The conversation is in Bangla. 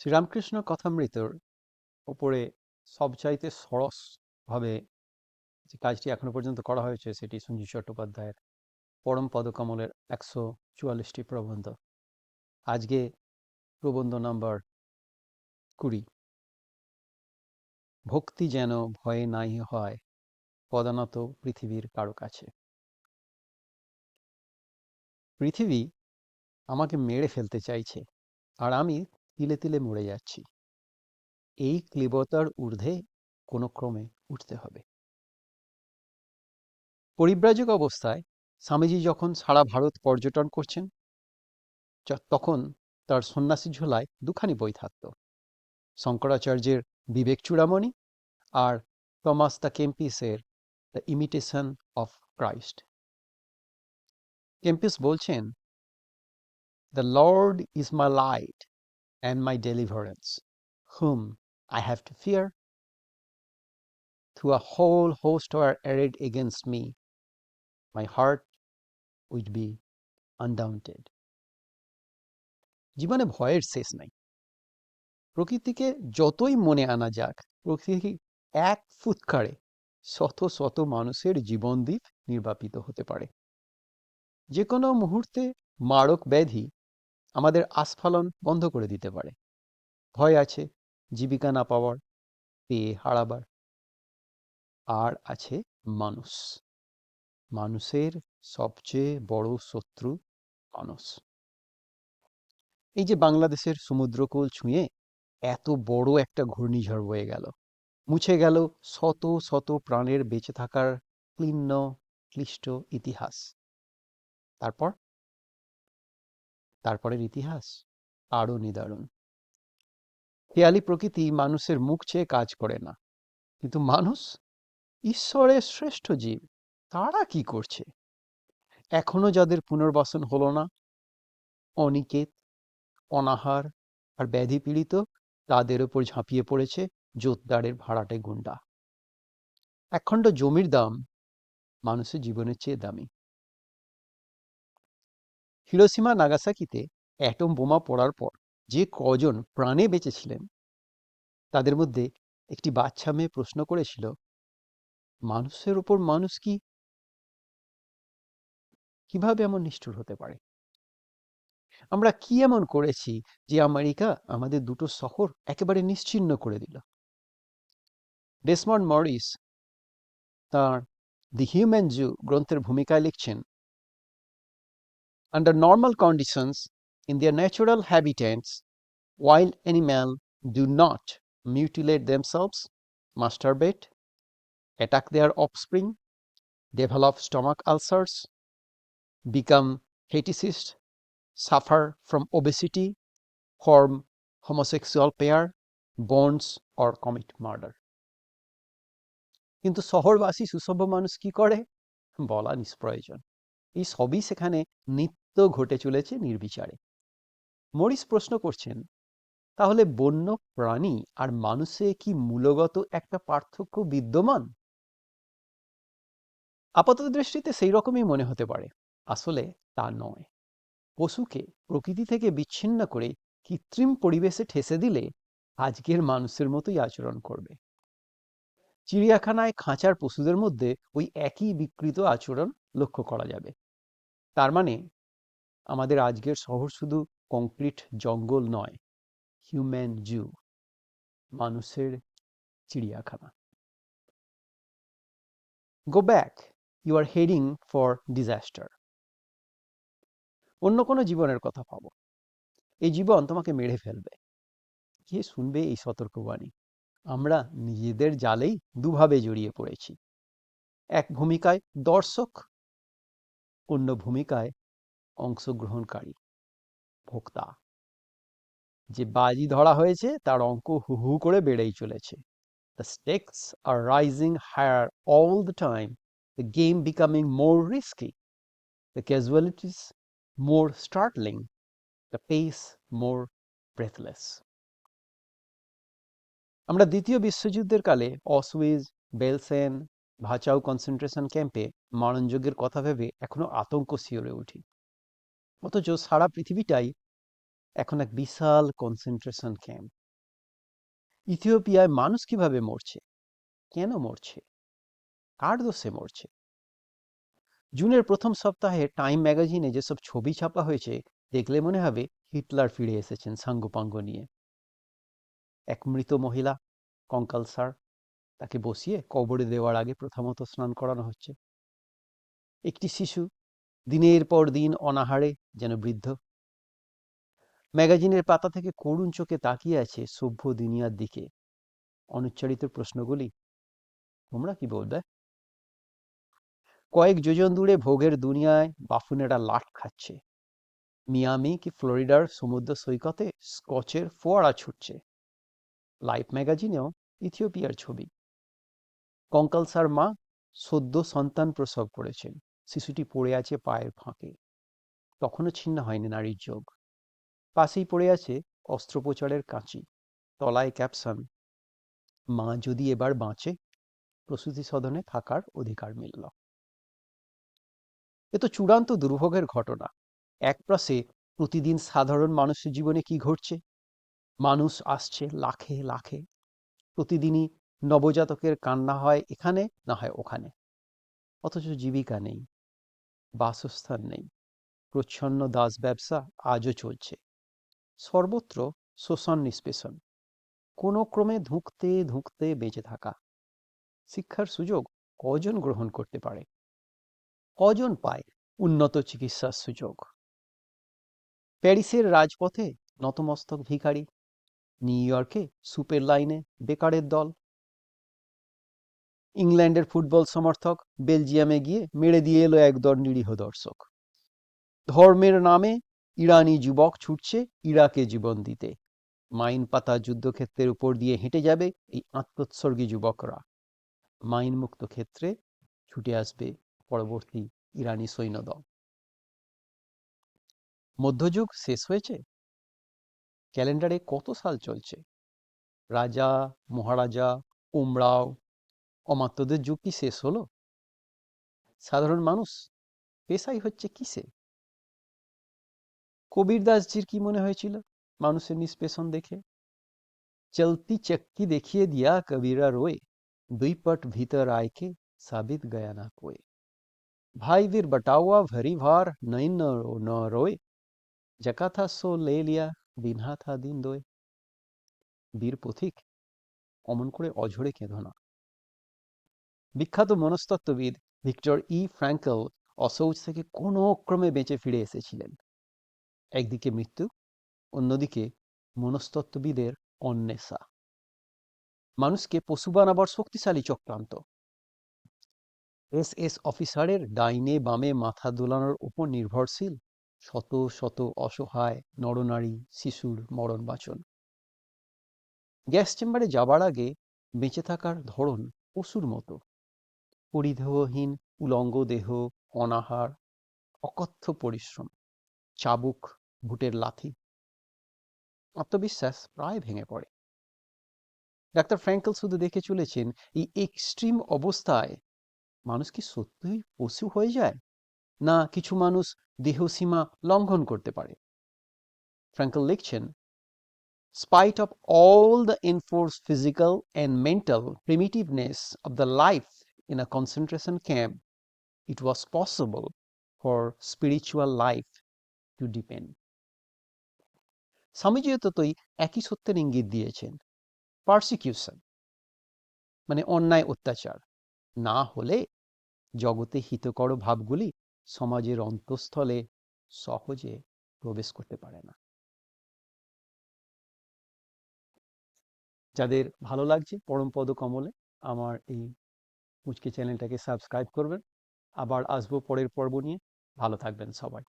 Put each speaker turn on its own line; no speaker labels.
শ্রীরামকৃষ্ণ কথামৃতর ওপরে সবচাইতে সরসভাবে যে কাজটি এখনও পর্যন্ত করা হয়েছে, সেটি সঞ্জীব চট্টোপাধ্যায়ের পরম পদকমলের একশো চুয়াল্লিশটি প্রবন্ধ। আজকে প্রবন্ধ নাম্বার কুড়ি। ভক্তি যেন ভয়ে নাই হয়, পদানত পৃথিবীর কারও কাছে। পৃথিবী আমাকে মেরে ফেলতে চাইছে, আর আমি তিলে তিলে মরে যাচ্ছি। এই ক্লিবতার ঊর্ধ্বে কোনো ক্রমে উঠতে হবে। পরিব্রাজক অবস্থায় স্বামীজি যখন সারা ভারত পর্যটন করছেন তখন তার সন্ন্যাসী ঝোলায় দুখানি বই থাকত। শঙ্করাচার্যের বিবেক চূড়ামণি আর Thomas the কেম্পিসের the imitation of Christ. Kempis বলছেন, the lord is my light and my deliverance whom I have to fear through a whole host are arrayed against me my heart would be undaunted জীবনে ভয়ের শেষ নাই। প্রকৃতিকে যতই মনে আনা যাক, প্রকৃতি এক ফুৎকারে শত শত মানুষের জীবনদ্বীপ নির্বাপিত হতে পারে। যে কোনো মুহূর্তে মারক ব্যাধি আমাদের আস্ফালন বন্ধ করে দিতে পারে। ভয় আছে জীবিকা না পাওয়ার, পেয়ে হারাবার। আর আছে মানুষ। মানুষের সবচেয়ে বড় শত্রু মানুষ। এই যে বাংলাদেশের সমুদ্রকূল ছুঁয়ে এত বড় একটা ঘূর্ণিঝড় বয়ে গেল। মুছে গেল শত শত প্রাণের বেঁচে থাকার ক্লিন্ন ক্লিষ্ট ইতিহাস। তারপর তারপরের ইতিহাস আরও নিদারুণ। খেয়ালি প্রকৃতি মানুষের মুখ চেয়ে কাজ করে না, কিন্তু মানুষ ঈশ্বরের শ্রেষ্ঠ জীব, তারা কি করছে? এখনও যাদের পুনর্বাসন হলো না, অনিকেত, অনাহার আর ব্যাধি পীড়িত, তাদের ওপর ঝাঁপিয়ে পড়েছে জোতদারের ভাড়াটে গুন্ডা একখণ্ড জমির দাম মানুষের জীবনের চেয়ে দামি। হিরোসীমা নাগাসাকিতে অ্যাটম বোমা পড়ার পর যে কজন প্রাণে বেঁচেছিলেন, তাদের মধ্যে একটি বাচ্চা মেয়ে প্রশ্ন করেছিল, মানুষের ওপর মানুষ কি, কীভাবে এমন নিষ্ঠুর হতে পারে? আমরা কি এমন করেছি যে আমেরিকা আমাদের দুটো শহর একেবারে নিশ্চিহ্ন করে দিল? ডেসমন্ড মরিস তার দি হিউম্যান জু গ্রন্থের ভূমিকায় লিখছেন Under normal conditions, in their natural habitats, wild animals do not mutilate themselves, masturbate, attack their offspring, develop stomach ulcers, become fetishist, suffer from obesity, form homosexual pair, bonds, or commit murder. কিন্তু শহরবাসী সুসভ্য মানুষ কি করে বলা নিষ্প্রয়োজন এই সবই সেখানে নিত্য ঘটে চলেছে নির্বিচারে। মরিস প্রশ্ন করছেন, তাহলে বন্য প্রাণী আর মানুষে কি মূলগত একটা পার্থক্য বিদ্যমান? আপাতত দৃষ্টিতে সেই রকমই মনে হতে পারে, আসলে তা নয়। পশুকে প্রকৃতি থেকে বিচ্ছিন্ন করে কৃত্রিম পরিবেশে ঠেসে দিলে আজকের মানুষের মতোই আচরণ করবে। চিড়িয়াখানায় খাঁচার পশুদের মধ্যে ওই একই বিকৃত আচরণ লক্ষ্য করা যাবে। তার মানে আমাদের আজকের শহর শুধু কংক্রিট জঙ্গল নয় হিউম্যান জু মানুষের চিড়িয়াখানা। Go back you are heading for disaster অন্য কোনো জীবনের কথা ভাবো। এই জীবন তোমাকে মেরে ফেলবে। কে শুনবে এই সতর্কবাণী? আমরা নিজেদের জালেই দুভাবে জড়িয়ে পড়েছি। এক ভূমিকায় দর্শক, অন্য ভূমিকায় অংশগ্রহণকারী ভোক্তা। যে বাজি ধরা হয়েছে, তার অঙ্ক হু হু করে বেড়েই চলেছে। The stakes are rising higher all the time the game becoming more risky the casualties more startling the pace more breathless আমরা দ্বিতীয় বিশ্বযুদ্ধের কালে অসউইজ বেলসেন ভাচাও কনসেন্ট্রেশন ক্যাম্পে মারণযোগ্যের কথা ভেবে এখনও আতঙ্ক শিওরে উঠি। অথচ সারা পৃথিবীটাই এখন এক বিশাল কনসেন্ট্রেশন ক্যাম্প ইথিওপিয়ায় মানুষ কীভাবে মরছে? কেন মরছে? কার দোষে মরছে? জুনের প্রথম সপ্তাহে টাইম ম্যাগাজিনে যেসব ছবি ছাপা হয়েছে, দেখলে মনে হবে হিটলার ফিরে এসেছেন সাঙ্গপাঙ্গ নিয়ে। এক মৃত মহিলা, কঙ্কাল স্যার, তাকে বসিয়ে কবরে দেওয়ার আগে প্রথমত স্নান করানো হচ্ছে। একটি শিশু দিনের পর দিন অনাহারে যেন বৃদ্ধ। ম্যাগাজিনের পাতা থেকে করুণ চোখে তাকিয়ে আছে সভ্য দুনিয়ার দিকে। অনুচ্চারিত প্রশ্নগুলি, তোমরা কি বলবে? কয়েক যোজন দূরে ভোগের দুনিয়ায় বাফুনেরা লাট খাচ্ছে। মিয়ামি কি ফ্লোরিডার সমুদ্র সৈকতে স্কচের ফোয়ারা ছুটছে? লাইফ ম্যাগাজিনেও ইথিওপিয়ার ছবি। কঙ্কালসার মা সদ্য সন্তান প্রসব করেছেন। শিশুটি পড়ে আছে পায়ের ফাঁকে। তখনও ছিন্ন হয়নি নারীর যোগ। পাশেই পড়ে আছে অস্ত্রোপচারের কাঁচি, তলায় ক্যাপশন। মা যদি এবার বাঁচে, প্রসূতি সদনে থাকার অধিকার মিলল। এ তো চূড়ান্ত দুর্ভোগের ঘটনা। এক পাশে প্রতিদিন সাধারণ মানুষের জীবনে কি ঘটছে? মানুষ আসছে লাখে লাখে। প্রতিদিনই নবজাতকের কান্না হয় এখানে না হয় ওখানে। অথচ জীবিকা নেই। বাসস্থান নেই। প্রচ্ছন্ন দাস ব্যবসা আজও চলছে। সর্বত্র শোষণ নিষ্পেষণ। কোনো ক্রমে ধুঁকতে ধুঁকতে বেঁচে থাকা। শিক্ষার সুযোগ কজন গ্রহণ করতে পারে? কজন পায় উন্নত চিকিৎসার সুযোগ? প্যারিসের রাজপথে নতমস্তক ভিখারি। নিউ ইয়র্কে সুপের লাইনে বেকারের দল। ইংল্যান্ডের ফুটবল সমর্থক বেলজিয়ামে গিয়ে মেরে দিয়ে এলো একদল নিরীহ দর্শক। ধর্মের নামে ইরানি যুবক ছুটছে ইরাকে জীবন দিতে। মাইন পাতা যুদ্ধক্ষেত্রের উপর দিয়ে হেঁটে যাবে এই আত্মোৎসর্গী যুবকরা। মাইন মুক্ত ক্ষেত্রে ছুটে আসবে পরবর্তী ইরানি সৈন্যদল। মধ্যযুগ শেষ হয়েছে। ক্যালেন্ডারে কত সাল চলছে? রাজা, মহারাজা, উমরাও অমাত্যদের যুগ কি শেষ হলো? সাধারণ মানুষ পেশাই হচ্ছে কিসে? কবির দাসজির কি মনে হয়েছিল মানুষের নিষ্পেষণ দেখে? চলতি চক্কি দেখিয়ে দিয়া কবিরা রোয়ে, দুই পট ভিতর আয়কে সাবিত গয়া না কোয়ে। ভাই বীর বটাওয়া ভরি ভার নৈন ন রোয়ে জকা থা সো লে লিয়া দিনহা থা দিন দোয়ে। বীর পথিক অমন করে অঝরে কেঁদো না। বিখ্যাত মনস্তত্ত্ববিদ ভিক্টর ই ফ্র্যাঙ্কেল অসৌচ থেকে কোনো ক্রমে বেঁচে ফিরে এসেছিলেন। একদিকে মৃত্যু, অন্যদিকে মনস্তত্ত্ববিদের অন্বেষা। মানুষকে পশু বানাবার শক্তিশালী চক্রান্ত। এস এস অফিসারের ডাইনে বামে মাথা দোলানোর উপর নির্ভরশীল শত শত অসহায় নরনারী শিশুর মরণ বাচন। গ্যাস চেম্বারে যাবার আগে বেঁচে থাকার ধরন পশুর মতো। পরিধেয়হীন উলঙ্গ দেহ, অনাহার, অকথ্য পরিশ্রম, চাবুক, ভুটের লাথি। আত্মবিশ্বাস প্রায় ভেঙে পড়ে। ডাক্তার ফ্র্যাঙ্কেল শুধু দেখে চলেছেন, এই এক্সট্রিম অবস্থায় মানুষ কি সত্যিই পশু হয়ে যায়? না কিছু মানুষ দেহসীমা লঙ্ঘন করতে পারে? ফ্র্যাঙ্কেল লিখছেন, spite of all the enforced physical and mental primitiveness of the life in a concentration camp, it was possible for spiritual life to depend. স্বামীজিও ততই একই সত্যের ইঙ্গিত দিয়েছেন পারসিকিউশন মানে অন্যায় অত্যাচার না হলে জগতে হিতকর ভাবগুলি সমাজের অন্তঃস্থলে সহজে প্রবেশ করতে পারে না যাদের ভালো লাগছে পরমপদ কমলে আমার এই মুচকি চ্যানেলটাকে সাবস্ক্রাইব করবেন। আবার আসব পরের পর্ব নিয়ে। ভালো থাকবেন সবাই।